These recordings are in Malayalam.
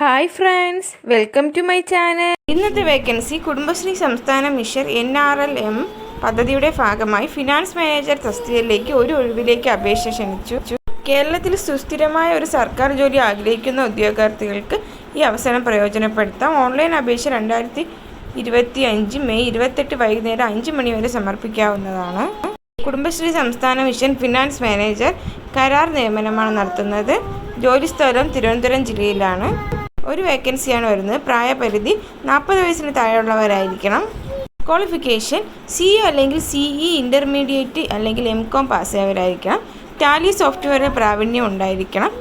Hi friends welcome to my channel. ഇന്നത്തെ വേക്കൻസി കുടുംബശ്രീ സംസ്ഥാന mission N R L M പദ്ധതിയുടെ ഭാഗമായി ഫിനാൻസ് മാനേജർ തസ്തികയിലേക്ക് ഒരു ഒഴിവിലേക്ക് അപേക്ഷ ക്ഷണിച്ചു. കേരളത്തിൽ സുസ്ഥിരമായ ഒരു സർക്കാർ ജോലി ആഗ്രഹിക്കുന്ന ഉദ്യോഗാർത്ഥികൾക്ക് ഈ അവസരം പ്രയോജനപ്പെടുത്താം. ഓൺലൈൻ അപേക്ഷ രണ്ടായിരത്തി ഇരുപത്തി അഞ്ച് മെയ് ഇരുപത്തെട്ട് വൈകുന്നേരം അഞ്ച് മണി വരെ സമർപ്പിക്കാവുന്നതാണ്. കുടുംബശ്രീ സംസ്ഥാന മിഷൻ ഫിനാൻസ് മാനേജർ കരാർ നിയമനമാണ് നടത്തുന്നത്. ജോലിസ്ഥലം തിരുവനന്തപുരം ജില്ലയിലാണ്. ഒരു വേക്കൻസിയാണ് വരുന്നത്. പ്രായപരിധി നാൽപ്പത് വയസ്സിന് താഴെയുള്ളവരായിരിക്കണം. ക്വാളിഫിക്കേഷൻ സി അല്ലെങ്കിൽ സി ഇ ഇന്റർമീഡിയറ്റ് അല്ലെങ്കിൽ എം കോം പാസ്സായവരായിരിക്കണം ടാലി സോഫ്റ്റ്വെയറിൽ പ്രാവീണ്യം ഉണ്ടായിരിക്കണം.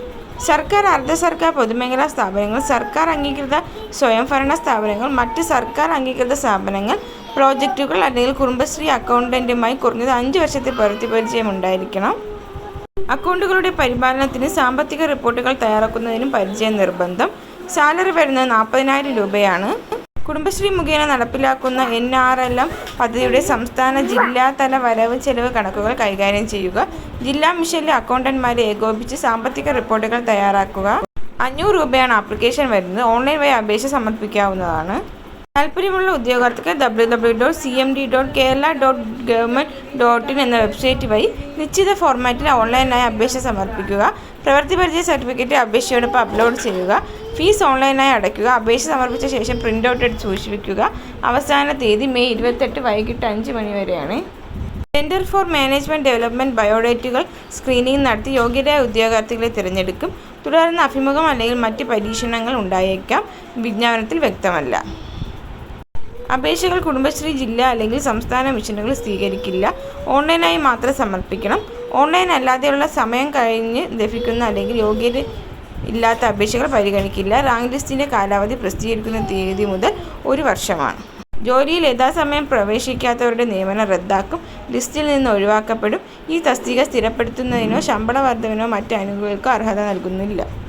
സർക്കാർ അർദ്ധ സർക്കാർ പൊതുമേഖലാ സ്ഥാപനങ്ങൾ സർക്കാർ അംഗീകൃത സ്വയംഭരണ സ്ഥാപനങ്ങൾ മറ്റ് സർക്കാർ അംഗീകൃത സ്ഥാപനങ്ങൾ പ്രോജക്റ്റുകൾ അല്ലെങ്കിൽ കുടുംബശ്രീ അക്കൗണ്ടന്റുമായി കുറഞ്ഞത് അഞ്ച് വർഷത്തെ പ്രവൃത്തി ഉണ്ടായിരിക്കണം. അക്കൗണ്ടുകളുടെ പരിപാലനത്തിന് സാമ്പത്തിക റിപ്പോർട്ടുകൾ തയ്യാറാക്കുന്നതിനും പരിചയം നിർബന്ധം. സാലറി വരുന്നത് നാൽപ്പതിനായിരം രൂപയാണ്. കുടുംബശ്രീ മുഖേന നടപ്പിലാക്കുന്ന എൻ ആർ എൽ എം പദ്ധതിയുടെ സംസ്ഥാന ജില്ലാതല വരവ് ചെലവ് കണക്കുകൾ കൈകാര്യം ചെയ്യുക. ജില്ലാ മിഷനിലെ അക്കൗണ്ടന്റ്മാരെ ഏകോപിച്ച് സാമ്പത്തിക റിപ്പോർട്ടുകൾ തയ്യാറാക്കുക. അഞ്ഞൂറ് രൂപയാണ് ആപ്ലിക്കേഷൻ വരുന്നത്. ഓൺലൈൻ വഴി അപേക്ഷ സമർപ്പിക്കാവുന്നതാണ്. താല്പര്യമുള്ള ഉദ്യോഗാർത്ഥികൾ W W dot C M D dot Kerala dot government dot in എന്ന വെബ്സൈറ്റ് വഴി നിശ്ചിത ഫോർമാറ്റിൽ ഓൺലൈനായി അപേക്ഷ സമർപ്പിക്കുക. പ്രവൃത്തി പരിചയ സർട്ടിഫിക്കറ്റ് അപേക്ഷയോടൊപ്പം അപ്ലോഡ് ചെയ്യുക. ഫീസ് ഓൺലൈനായി അടയ്ക്കുക. അപേക്ഷ സമർപ്പിച്ച ശേഷം പ്രിന്റ് ഔട്ട് എടുത്ത് സൂക്ഷിക്കുക അവസാന തീയതി മെയ് ഇരുപത്തെട്ട് വൈകിട്ട് അഞ്ച് മണി വരെയാണ്. സെന്റർ ഫോർ മാനേജ്മെന്റ് ഡെവലപ്മെന്റ് ബയോഡേറ്റുകൾ സ്ക്രീനിംഗ് നടത്തി യോഗ്യരായ ഉദ്യോഗാർത്ഥികളെ തിരഞ്ഞെടുക്കും. തുടർന്ന് അഭിമുഖം അല്ലെങ്കിൽ മറ്റ് പരീക്ഷണങ്ങൾ ഉണ്ടായേക്കാം. വിജ്ഞാപനത്തിൽ വ്യക്തമല്ല. അപേക്ഷകൾ കുടുംബശ്രീ ജില്ല അല്ലെങ്കിൽ സംസ്ഥാന മിഷനുകൾ സ്വീകരിക്കില്ല. ഓൺലൈനായി മാത്രം സമർപ്പിക്കണം. ഓൺലൈൻ അല്ലാതെയുള്ള സമയം കഴിഞ്ഞ് ലഭിക്കുന്ന അല്ലെങ്കിൽ യോഗ്യത ഇല്ലാത്ത അപേക്ഷകൾ പരിഗണിക്കില്ല. റാങ്ക് ലിസ്റ്റിന്റെ കാലാവധി പ്രസിദ്ധീകരിക്കുന്ന തീയതി മുതൽ ഒരു വർഷമാണ്. ജോലിയിൽ യഥാസമയം പ്രവേശിക്കാത്തവരുടെ നിയമനം റദ്ദാക്കും. ലിസ്റ്റിൽ നിന്ന് ഒഴിവാക്കപ്പെടും. ഈ തസ്തിക സ്ഥിരപ്പെടുത്തുന്നതിനോ ശമ്പള വർധനവിനോ മറ്റ് ആനുകൂല്യങ്ങൾക്കോ അർഹത നൽകുന്നില്ല.